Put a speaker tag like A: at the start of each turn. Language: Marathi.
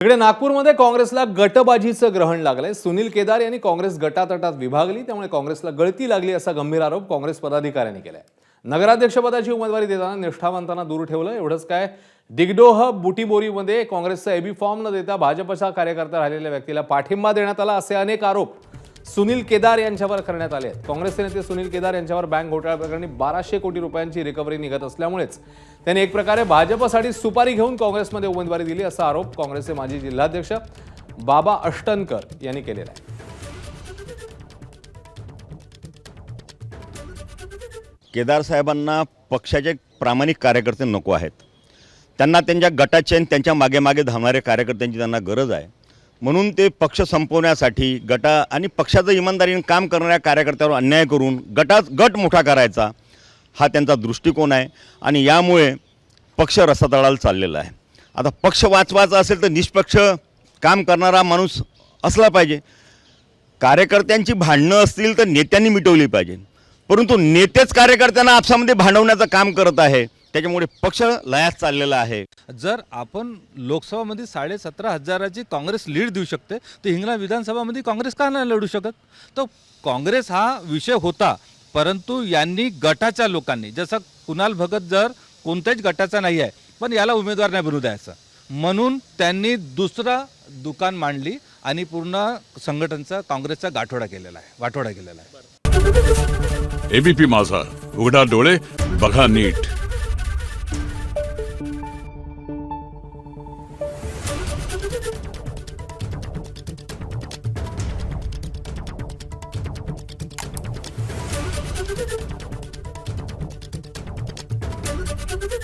A: इकडे नागपूरमध्ये काँग्रेसला गटबाजीचं ग्रहण लागलंय. सुनील केदार यांनी काँग्रेस गटातटात विभागली त्यामुळे काँग्रेसला गळती लागली असा गंभीर आरोप काँग्रेस पदाधिकाऱ्यांनी केलाय. नगराध्यक्षपदाची उमेदवारी देताना निष्ठावंतांना दूर ठेवलं एवढंच काय? दिग्डोह बुटीबोरीमध्ये काँग्रेसचा एबी फॉर्म न देता भाजपचा कार्यकर्ता राहिलेल्या व्यक्तीला पाठिंबा देण्यात आला असे अनेक आरोप. सुनील केदार यांच्यावर करण्यात आले आहेत. काँग्रेसचे नेते सुनील केदार यांच्यावर बँक घोटाळा प्रकरणी बाराशे कोटी रुपयांची रिकव्हरी निघत असल्यामुळेच त्यांनी एक प्रकारे भाजपसाठी सुपारी घेऊन काँग्रेसमध्ये उमेदवारी दिली असा आरोप काँग्रेसचे माजी जिल्हाध्यक्ष बाबा अष्टनकर यांनी केलेला आहे.
B: केदार साहेबांना पक्षाचे प्रामाणिक कार्यकर्ते नको आहेत. त्यांना त्यांच्या गटाचे आणि त्यांच्या मागे मागे धावणाऱ्या कार्यकर्त्यांची त्यांना गरज आहे. म्हणून ते पक्ष संपवण्यासाठी गटा आणि पक्षाचं इमानदारीने काम करणाऱ्या कार्यकर्त्यावर अन्याय करून गटात गट मोठा करायचा हा त्यांचा दृष्टिकोन आहे आणि यामुळे पक्ष रसातळाला चाललेला आहे. आता पक्ष वाचवायचा असेल तर निष्पक्ष काम करणारा माणूस असला पाहिजे. कार्यकर्त्यांची भांडणं असतील तर नेत्यांनी मिटवली पाहिजे. परंतु नेतेच कार्यकर्त्यांना आपसामध्ये भांडवण्याचं काम करत आहे. त्याच्यामुळे पक्ष लयास चाललेला आहे.
C: जर आपण लोकसभामध्ये साडेसतरा हजाराची काँग्रेस लीड देऊ शकते तर हिंगणा विधानसभामध्ये काँग्रेस का नाही लढू शकत? तर काँग्रेस हा विषय होता परंतु यांनी गटाच्या लोकांनी जसं कुणाल भगत जर कोणत्याच गटाचा नाही आहे पण याला उमेदवार नाही बनू द्यायचा. म्हणून त्यांनी दुसरा दुकान मांडली आणि पूर्ण संघटनचा काँग्रेसचा गाठोडा केलेला आहे वाठोडा केलेला आहे.
D: एबीपी माझा उघडा डोळे बघा नीट. Thank you.